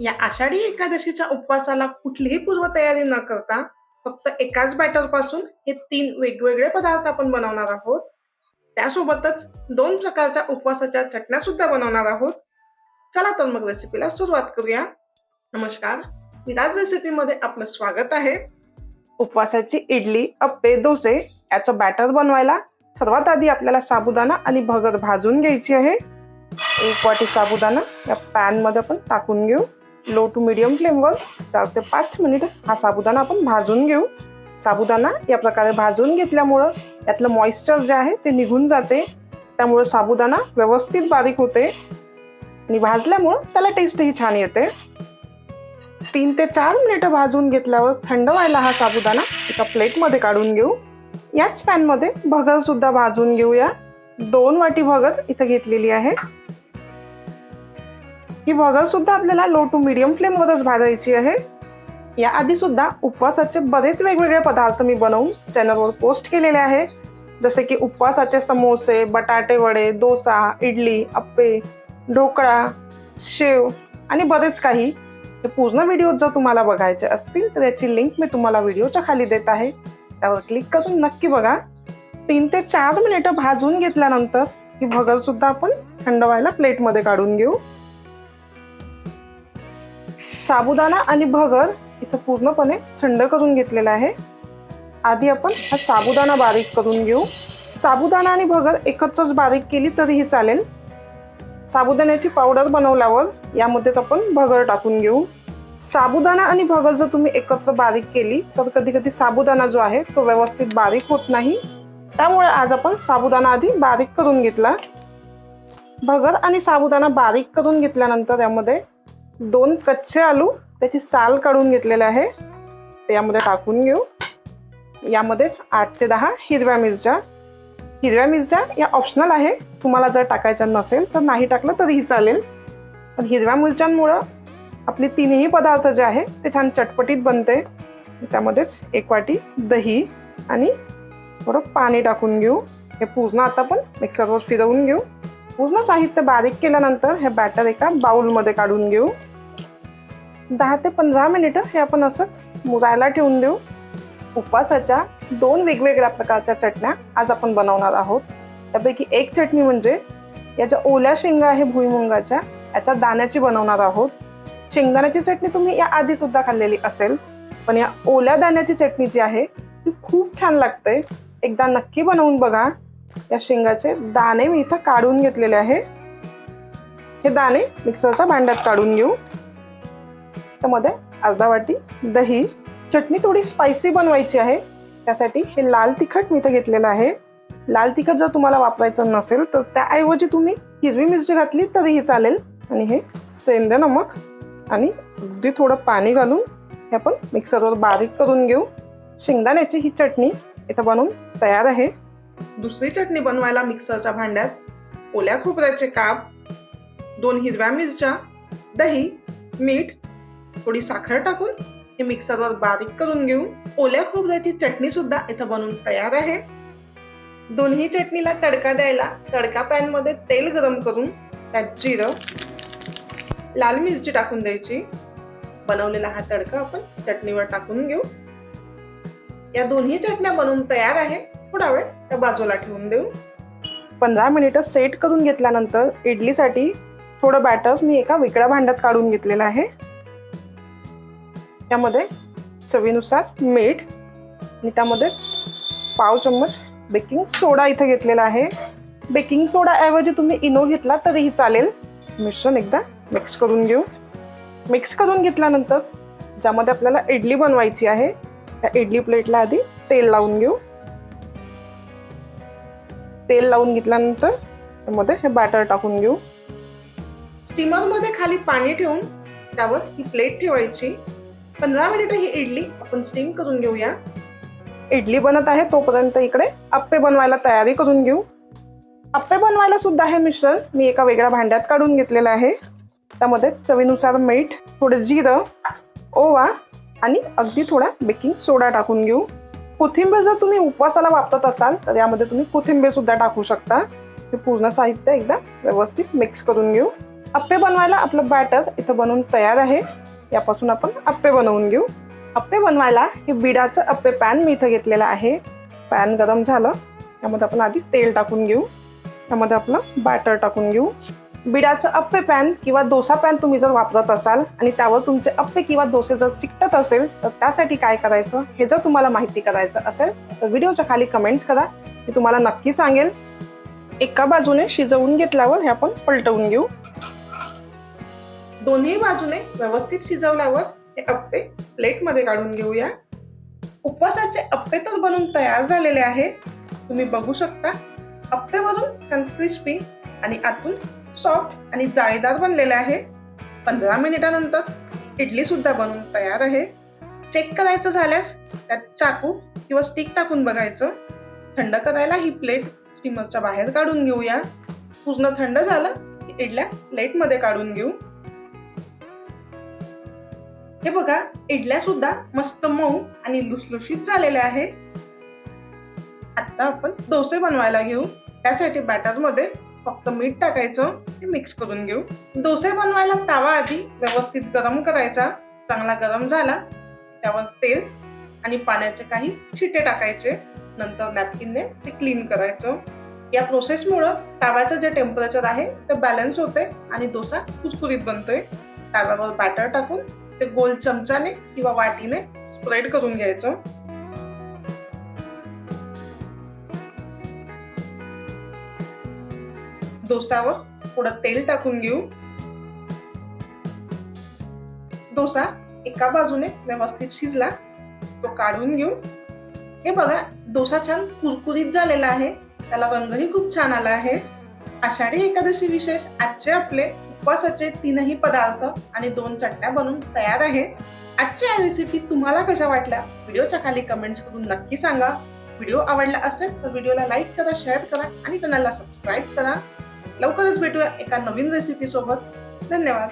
या आषाढी एकादशीच्या उपवासाला कुठलीही पूर्वतयारी न करता फक्त एकाच बॅटरपासून हे तीन वेगवेगळे पदार्थ आपण बनवणार आहोत. त्यासोबतच दोन प्रकारच्या उपवासाच्या चटण्या सुद्धा बनवणार आहोत. चला तर मग रेसिपीला सुरुवात करूया. नमस्कार. विराज रेसिपीमध्ये आपलं स्वागत आहे. उपवासाची इडली अप्पे डोसे याचं बॅटर बनवायला सर्वात आधी आपल्याला साबुदाणा आणि भगर भाजून घ्यायची आहे. एक वाटी साबुदाणा या पॅनमध्ये आपण टाकून घेऊ. लो टू मिडियम फ्लेमवर चार ते पाच मिनिट हा साबुदाणा आपण भाजून घेऊ. साबुदाणा या प्रकारे भाजून घेतल्यामुळं यातलं मॉइश्चर जे आहे ते निघून जाते. त्यामुळं साबुदाणा व्यवस्थित बारीक होते. आणि भाजल्यामुळं त्याला टेस्टही छान येते. तीन ते चार मिनिटं भाजून घेतल्यावर थंड व्हायला हा साबुदाणा एका प्लेटमध्ये काढून घेऊ. याच पॅनमध्ये भगर सुद्धा भाजून घेऊया. दोन वाटी भगर इथं घेतलेली आहे. ही भगर सुद्धा आपल्याला लो टू मिडियम फ्लेमवरच भाजायची आहे. याआधी सुद्धा उपवासाचे बरेच वेगवेगळे पदार्थ मी बनवून चॅनलवर पोस्ट केलेले आहे. जसे की उपवासाचे समोसे बटाटे वडे डोसा इडली अप्पे ढोकळा शेव आणि बरेच काही. हे पूर्ण व्हिडिओ जर तुम्हाला बघायचे असतील तर याची लिंक मी तुम्हाला व्हिडिओच्या खाली देत आहे. त्यावर क्लिक करून नक्की बघा. तीन ते चार मिनिटं भाजून घेतल्यानंतर ही भगतसुद्धा आपण थंड व्हायला प्लेटमध्ये काढून घेऊ. साबुदाणा आणि भगर इथं पूर्णपणे थंड करून घेतलेला आहे. आधी आपण हा साबुदाणा बारीक करून घेऊ. साबुदाणा आणि भगर एकत्रच बारीक केली तरीही चालेल. साबुदाण्याची पावडर बनवल्यावर यामध्येच आपण भगर टाकून घेऊ. साबुदाणा आणि भगर जर तुम्ही एकत्र बारीक केली तर कधी कधी साबुदाणा जो आहे तो व्यवस्थित बारीक होत नाही. त्यामुळे आज आपण साबुदाणा आधी बारीक करून घेतला. भगर आणि साबुदाणा बारीक करून घेतल्यानंतर यामध्ये दोन कच्चे आलू त्याची साल काढून घेतलेले आहे. त्यामध्ये टाकून घेऊ. यामध्येच आठ ते दहा हिरव्या मिरच्या. हिरव्या मिरच्या या ऑप्शनल आहे. तुम्हाला जर टाकायच्या नसेल तर नाही टाकलं तरीही चालेल. पण हिरव्या मिरच्यांमुळं आपले तिन्ही पदार्थ जे आहे ते छान चटपटीत बनते. त्यामध्येच एक वाटी दही आणि थोडं पाणी टाकून घेऊ. हे पूर्ण आता आपण मिक्सरवर फिरवून घेऊ. पूर्ण साहित्य बारीक केल्यानंतर हे बॅटर एका बाउलमध्ये काढून घेऊ. दहा ते पंधरा मिनिटं हे आपण असंच मुरायला ठेवून देऊ. उपवासाच्या दोन वेगवेगळ्या प्रकारच्या चटण्या आज आपण बनवणार आहोत. त्यापैकी एक चटणी म्हणजे या ज्या ओल्या शेंगा आहे भुईमुंगाच्या याच्या दाण्याची बनवणार आहोत. शेंगदाण्याची चटणी तुम्ही या आधी सुद्धा खाल्लेली असेल पण या ओल्या दाण्याची चटणी जी आहे ती खूप छान लागते. एकदा नक्की बनवून बघा. या शेंगाचे दाणे मी इथं काढून घेतलेले आहे. हे दाणे मिक्सरच्या भांड्यात काढून घेऊ. त्यामध्ये अर्धा वाटी दही चटणी थोडी स्पायसी बनवायची आहे. त्यासाठी हे लाल तिखट मी इथं घेतलेलं आहे. लाल तिखट जर तुम्हाला वापरायचं नसेल तर त्याऐवजी तुम्ही हिरवी मिरची घातली तरीही चालेल. आणि हे सेंद नमक आणि अगदी थोडं पाणी घालून हे आपण मिक्सरवर बारीक करून घेऊ. शेंगदाण्याची ही चटणी इथं बनवून तयार आहे. दुसरी चटणी बनवायला मिक्सरच्या भांड्यात ओल्या खोबऱ्याचे काप दोन हिरव्या मिरच्या दही मीठ थोडी साखर टाकून हे मिक्सरवर बारीक करून घेऊ ओल्या खोबऱ्याची चटणी सुद्धा इथं बनवून तयार आहे. दोन्ही चटणीला तडका द्यायला तडका पॅनमध्ये तेल गरम करून त्यात जिरं लाल मिरची टाकून द्यायची. बनवलेला हा तडका आपण चटणीवर टाकून घेऊ. या दोन्ही चटण्या बनवून तयार आहे थोडा वेळ त्या बाजूला ठेवून देऊ. पंधरा मिनिटं सेट करून घेतल्यानंतर इडलीसाठी थोडं बॅटर मी एका वेगळ्या भांड्यात काढून घेतलेलं आहे. त्यामध्ये चवीनुसार मीठ आणि त्यामध्येच पाव चम्मच बेकिंग सोडा इथे घेतलेला आहे. बेकिंग सोडाऐवजी तुम्ही इनो घेतला तरीही चालेल. मिश्रण एकदा मिक्स करून घेऊ. मिक्स करून घेतल्यानंतर ज्यामध्ये आपल्याला इडली बनवायची आहे त्या इडली प्लेटला आधी तेल लावून घेऊ. तेल लावून घेतल्यानंतर त्यामध्ये हे बॅटर टाकून घेऊ. स्टीमरमध्ये खाली पाणी ठेवून त्यावर ही प्लेट ठेवायची. पंधरा मिनिटं ही इडली आपण स्टीम करून घेऊया. इडली बनत आहे तोपर्यंत इकडे अप्पे बनवायला तयारी करून घेऊ. अप्पे बनवायला सुद्धा हे मिश्रण मी एका वेगळ्या भांड्यात काढून घेतलेलं आहे. त्यामध्ये चवीनुसार मीठ थोडं जिरं ओवा आणि अगदी थोडा बेकिंग सोडा टाकून घेऊ. कोथिंबीर जर तुम्ही उपवासाला वापरत असाल तर यामध्ये तुम्ही कोथिंबीर सुद्धा टाकू शकता. हे पूर्ण साहित्य एकदा व्यवस्थित मिक्स करून घेऊ. अप्पे बनवायला आपलं बॅटर इथं बनवून तयार आहे. यापासून आपण अप्पे बनवून घेऊ. अप्पे बनवायला हे बिडाचं अप्पे पॅन मी इथं घेतलेलं आहे. पॅन गरम झालं. त्यामध्ये आपण आधी तेल टाकून घेऊ. त्यामध्ये आपलं बॅटर टाकून घेऊ. बिडाचं अप्पे पॅन किंवा डोसा पॅन तुम्ही जर वापरत असाल आणि त्यावर तुमचे अप्पे किंवा डोसे जर चिकटत असेल तर त्यासाठी काय करायचं? हे जर तुम्हाला माहिती करायचं असेल तर व्हिडिओच्या खाली कमेंट्स करा. मी तुम्हाला नक्की सांगेल. एका बाजूने शिजवून घेतल्यावर हे आपण पलटवून घेऊ. दोन्ही बाजूने व्यवस्थित शिजवल्यावर हे अप्पे प्लेटमध्ये काढून घेऊया. उपवासाचे अप्पे तर बनून तयार झालेले आहे तुम्ही बघू शकता अप्पे वरून छान क्रिस्पी आणि आतून सॉफ्ट आणि जाळीदार बनलेले आहे. पंधरा मिनिटानंतर इडली सुद्धा बनून तयार आहे. चेक करायचं झाल्यास त्यात चाकू किंवा स्टिक टाकून बघायचं. थंड करायला ही प्लेट स्टीमरच्या बाहेर काढून घेऊया. पूर्ण थंड झालं की इडल्या प्लेटमध्ये काढून घेऊ. हे बघा इडल्या सुद्धा मस्त मऊ आणि लुसलुशीत झालेल्या आहे आता आपण डोसे बनवायला घेऊ. त्यासाठी बॅटरमध्ये फक्त मीठ टाकायचं ते मिक्स करून घेऊ. डोसे बनवायला तावा आधी व्यवस्थित गरम करायचा. चांगला गरम झाला त्यावर तेल आणि पाण्याचे काही छिटे टाकायचे. नंतर नॅपकिनने ते क्लीन करायचं. या प्रोसेसमुळं ताव्याचं जे टेम्परेचर आहे ते बॅलन्स होते आणि डोसा कुरकुरीत बनतोय. ताव्यावर बॅटर टाकून ते गोल चमचाने किंवा वाटीने स्प्रेड करून घ्यायचं. डोसावर थोडं तेल टाकून घेऊ. डोसा एका बाजूने व्यवस्थित शिजला तो काढून घेऊ. हे बघा डोसा छान कुरकुरीत झालेला आहे. त्याला रंगही खूप छान आला आहे. आषाढी एकादशी विशेष आजचे आपले उपवासाचे तीनही पदार्थ आणि दोन चटण्या बनवून तयार आहे. आजच्या या रेसिपी तुम्हाला कशा वाटल्या? व्हिडिओच्या खाली कमेंट्स करून नक्की सांगा. व्हिडिओ आवडला असेल तर व्हिडिओला लाईक करा शेअर करा आणि चॅनलला सबस्क्राईब करा. लवकरच भेटूया एका नवीन रेसिपी सोबत. धन्यवाद.